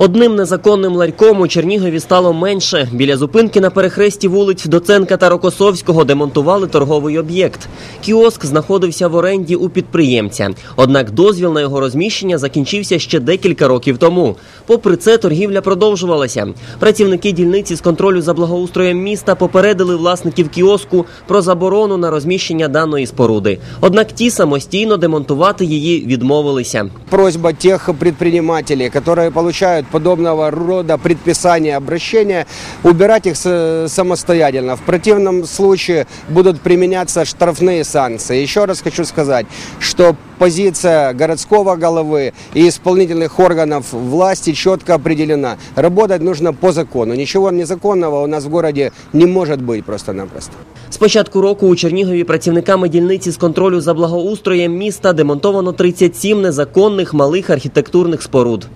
Одним незаконним ларьком у Чернігові стало менше. Біля зупинки на перехресті вулиць Доценка та Рокосовського демонтували торговий об'єкт. Кіоск знаходився в оренді у підприємця. Однак дозвіл на його розміщення закінчився ще декілька років тому. Попри це, торгівля продовжувалася. Працівники дільниці з контролю за благоустроєм міста попередили власників кіоску про заборону на розміщення даної споруди. Однак ті самостійно демонтувати її відмовилися. Просьба тех предпринимателей, которые получают подобного рода предписания, обращения, убирать их с- самостоятельно. В противном случае будут применяться штрафные санкции. Еще раз хочу сказать, что позиция городского головы и исполнительных органов власти четко определена. Работать нужно по закону. Ничего незаконного у нас в городе не может быть просто-напросто. З початку року у Чернігові працівниками дільниці з контролю за благоустроєм міста демонтовано 37 незаконних малих архітектурних споруд.